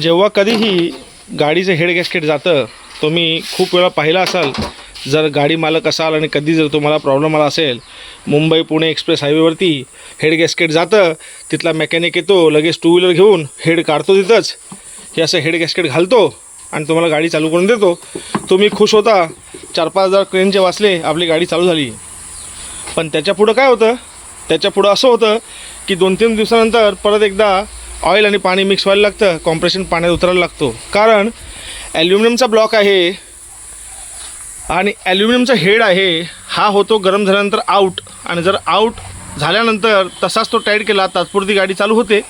जेव्हा कधीही गाडीचं हेड गॅस्केट जातं तुम्ही खूप वेळा पाहिला असाल जर गाडी मालक असाल आणि कधी जर तुम्हाला प्रॉब्लेम आला असेल मुंबई पुणे एक्सप्रेस हायवेवरती हेड गॅस्केट जातं तिथला मेकॅनिक येतो लगेच टू व्हीलर घेऊन हेड काढतो तिथंच. हे असं हेड गॅस्केट घालतो आणि तुम्हाला गाडी चालू करून देतो. तुम्ही खुश होता चार पाच हजार क्रेनचे वाचले आपली गाडी चालू झाली. पण त्याच्या पुढं काय होतं? त्याच्या पुढं असं होतं की दोन तीन दिवसानंतर परत एकदा ऑइल आणि पाणी मिक्स व्हायला लागतं कॉम्प्रेशन पाण्यात उतरायला लागतो. कारण ॲल्युमिनियमचा ब्लॉक आहे आणि ॲल्युमिनियमचा हेड आहे हा होतो गरम झाल्यानंतर आऊट आणि जर आऊट झाल्यानंतर तसाच तो टाईट केला तात्पुरती गाडी चालू होते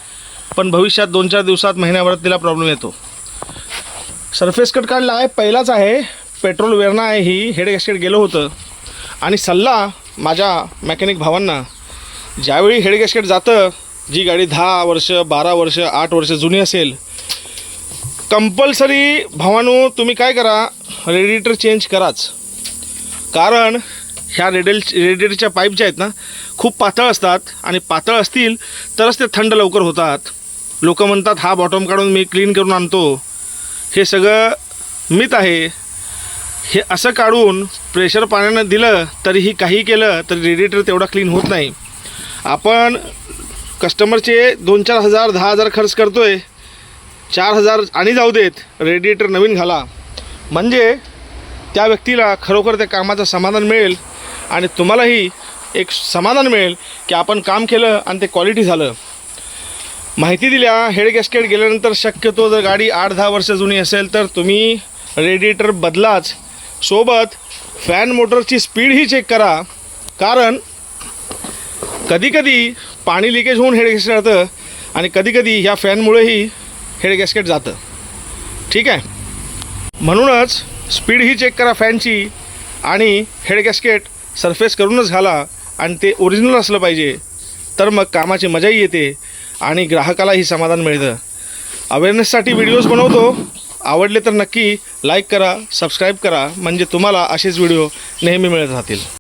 पण भविष्यात दोन चार दिवसात महिन्याभरात तिला प्रॉब्लेम येतो. सरफेस कट काढला आहे पहिलाच आहे पेट्रोल वेरणा आहे ही हेड गॅस्केट गेलं होतं. आणि सल्ला माझ्या मेकॅनिक भावांना ज्यावेळी हेड गॅस्केट जातं जी गाडी दहा वर्ष बारा वर्ष आठ वर्ष जुनी असेल कंपल्सरी भावानो तुम्ही काय करा? रेडिएटर चेंज कराच. कारण ह्या रेडेल रेडिएटरच्या पाईप ज्या आहेत ना खूप पातळ असतात आणि पातळ असतील तरच ते थंड लवकर होतात. लोक म्हणतात हा बॉटम काढून मी क्लीन करून आणतो. हे सगळं मित आहे. हे असं काढून प्रेशर पाण्यानं दिलं तरीही काही केलं तरी रेडिएटर तेवढा क्लीन होत नाही. आपण कस्टमरचे दोन चार हजार दहा हजार खर्च करतो आहे चार हजार आणि जाऊ देत. रेडिएटर नवीन घाला. म्हणजे त्या व्यक्तीला खरोखर त्या कामाचं समाधान मिळेल आणि तुम्हालाही एक समाधान मिळेल की आपण काम केलं आणि ते क्वालिटी झालं. माहिती दिल्या हेड गॅस्केट गेल्यानंतर शक्यतो जर गाडी आठ दहा वर्ष जुनी असेल तर तुम्ही रेडिएटर बदलाच. सोबत फॅन मोटरची स्पीडही चेक करा. कारण कधीकधी पाणी लिकेज होऊन हेड गॅस्केट जातं आणि कधीकधी ह्या फॅनमुळेही हेड गॅस्केट जातं. ठीक आहे? म्हणूनच स्पीडही चेक करा फॅनची आणि हेड गॅस्केट सरफेस करूनच घाला आणि ते ओरिजिनल असलं पाहिजे. तर मग कामाची मजाही येते आणि ग्राहकालाही समाधान मिळतं. अवेअरनेससाठी व्हिडिओज बनवतो. आवडले तर नक्की लाईक करा सबस्क्राईब करा. म्हणजे तुम्हाला असेच व्हिडिओ नेहमी मिळत राहतील.